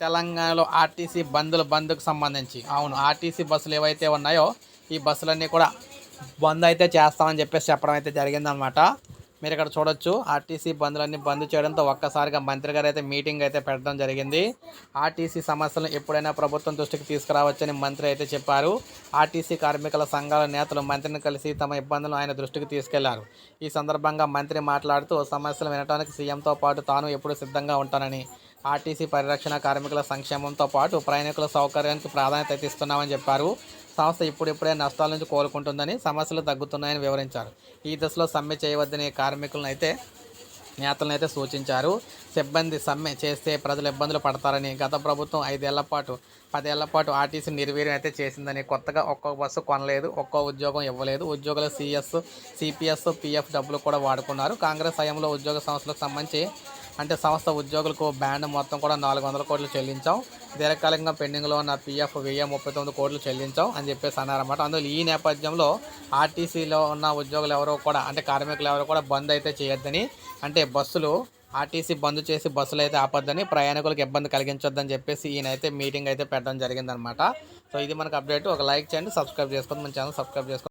తెలంగాణలో ఆర్టీసీ బంద్లు బంద్కు సంబంధించి. అవును ఆర్టీసీ బస్సులు ఏవైతే ఉన్నాయో ఈ బస్సులన్నీ కూడా బంద్ అయితే చేస్తామని చెప్పేసి చెప్పడం అయితే జరిగిందనమాట మీరు ఇక్కడ చూడొచ్చు. ఆర్టీసీ బంధులన్నీ బంద్ చేయడంతో ఒక్కసారిగా మంత్రి గారు అయితే మీటింగ్ అయితే పెట్టడం జరిగింది. ఆర్టీసీ సమస్యలను ఎప్పుడైనా ప్రభుత్వం దృష్టికి తీసుకురావచ్చని మంత్రి అయితే చెప్పారు. ఆర్టీసీ కార్మికుల సంఘాల నేతలు మంత్రిని కలిసి తమ ఇబ్బందులను ఆయన దృష్టికి తీసుకెళ్ళారు. ఈ సందర్భంగా మంత్రి మాట్లాడుతూ సమస్యలు వినడానికి సీఎంతో పాటు తాను ఎప్పుడు సిద్ధంగా ఉంటానని ఆర్టీసీ పరిరక్షణ కార్మికుల సంక్షేమంతో పాటు ప్రయాణికుల సౌకర్యానికి ప్రాధాన్యత ఇస్తున్నామని చెప్పారు. సంస్థ ఇప్పుడిప్పుడే నష్టాల నుంచి కోలుకుంటుందని సమస్యలు తగ్గుతున్నాయని వివరించారు. ఈ దశలో సమ్మె చేయవద్దని కార్మికులను అయితే నేతలను అయితే సూచించారు. సిబ్బంది సమ్మె చేస్తే ప్రజలు ఇబ్బందులు పడతారని గత ప్రభుత్వం ఐదేళ్ళ పాటు పదేళ్ళ పాటు ఆర్టీసీ నిర్వీర్యం అయితే చేసిందని కొత్తగా ఒక్కో బస్సు కొనలేదు ఒక్కో ఉద్యోగం ఇవ్వలేదు. ఉద్యోగుల సిఎస్ సిపిఎస్ పిఎఫ్ డబ్బులు కూడా వాడుకున్నారు. కాంగ్రెస్ హయాంలో ఉద్యోగ సంస్థలకు సంబంధించి అంటే సంస్థ ఉద్యోగులకు బ్యాండ్ మొత్తం కూడా నాలుగు వందల కోట్లు చెల్లించాం. దీర్ఘకాలికంగా పెండింగ్లో ఉన్న పిఎఫ్ వెయ్యి ముప్పై తొమ్మిది కోట్లు చెల్లించాం అని చెప్పేసి అన్నారన్నమాట అందులో ఈ నేపథ్యంలో ఆర్టీసీలో ఉన్న ఉద్యోగులు ఎవరో కూడా అంటే కార్మికులు ఎవరు కూడా బంద్ అయితే చేయొద్దని అంటే బస్సులు ఆర్టీసీ బంద్ చేసి బస్సులు అయితే ఆపొద్దని ప్రయాణికులకు ఇబ్బంది కలిగించొద్దని చెప్పేసి ఈయన అయితే మీటింగ్ అయితే పెట్టడం జరిగిందనమాట సో ఇది మనకు అప్డేట్. ఒక లైక్ చేయండి సబ్స్క్రైబ్ చేసుకోండి మన ఛానల్ సబ్స్క్రైబ్ చేసుకోండి.